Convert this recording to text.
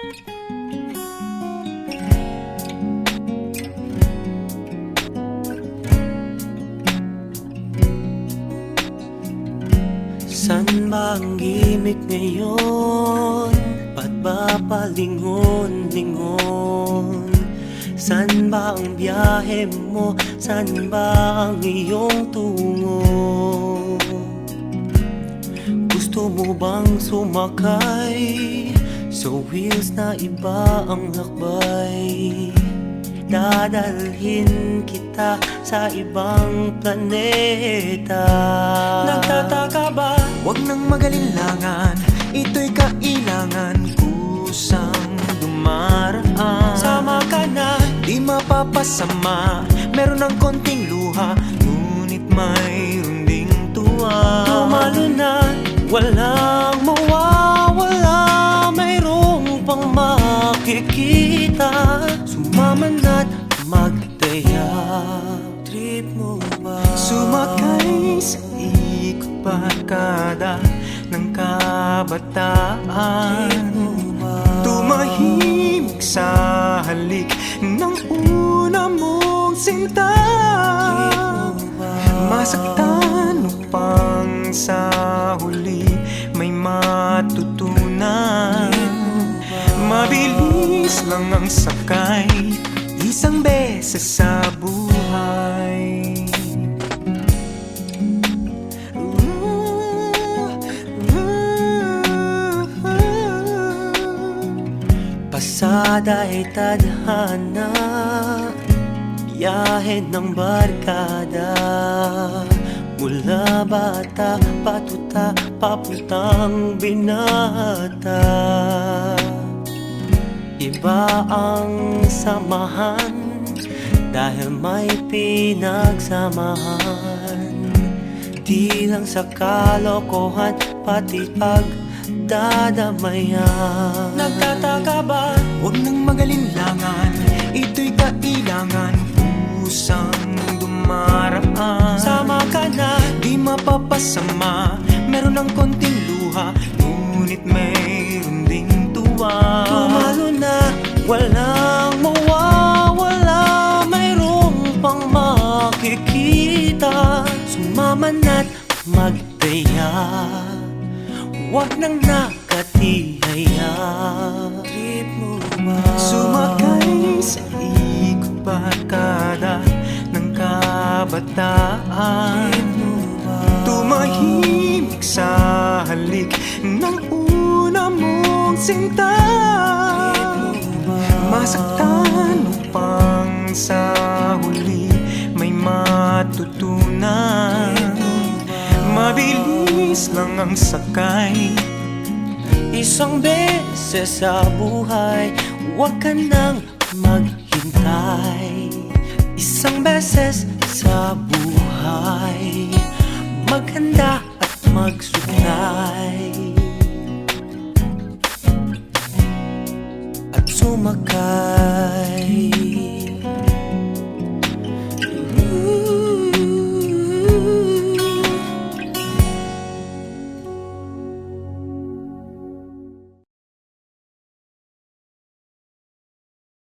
San ba ang gimmick ngayon? Ba't ba palingon-lingon? San ba ang biyahe mo? San ba ang iyong tungo? Gusto mo bang sumakay Sa wheels na iba ang lakbay? Dadalhin kita sa ibang planeta. Nagtataka ba? Huwag nang magalinlangan Ito'y kailangan. Kusang dumaraan. Sama ka na. Di mapapasama Meron ng konting luha Ngunit mayroon ding tuwa. Tumalo na. Walang na't magdaya Trip mo ba? Sumakay sa ikot barkada ng kabataan. Tumahimik sa halik ng una mong sinta. Masaktan upang sa huli may matutunan. Mabilis lang ang sakay Isang beses sa buhay. Pasada ay tadhana Biyahe ng barkada. Mula bata patuta papuntang binata Iba ang samahan Dahil may pinagsamahan. Di lang sa kalokohan Pati pagdadamayan. Nagtataka ba? Huwag nang magalinlangan. Ito'y kailangan Pusang dumaraan Sama ka na. Di mapapasama Meron ng konting makikita. Sumama na't magdaya. Huwag nang nakatihaya Trip mo ba? Sumakay sa ikot barkada ng kabataan. Tumahimik sa halik ng una mong sinta. Masaktan upang sa huli matutunan. Mabilis lang ang sakay. Isang beses sa buhay Huwag ka nang maghintay. Isang beses sa buhay Maganda at magsuklay At sumakay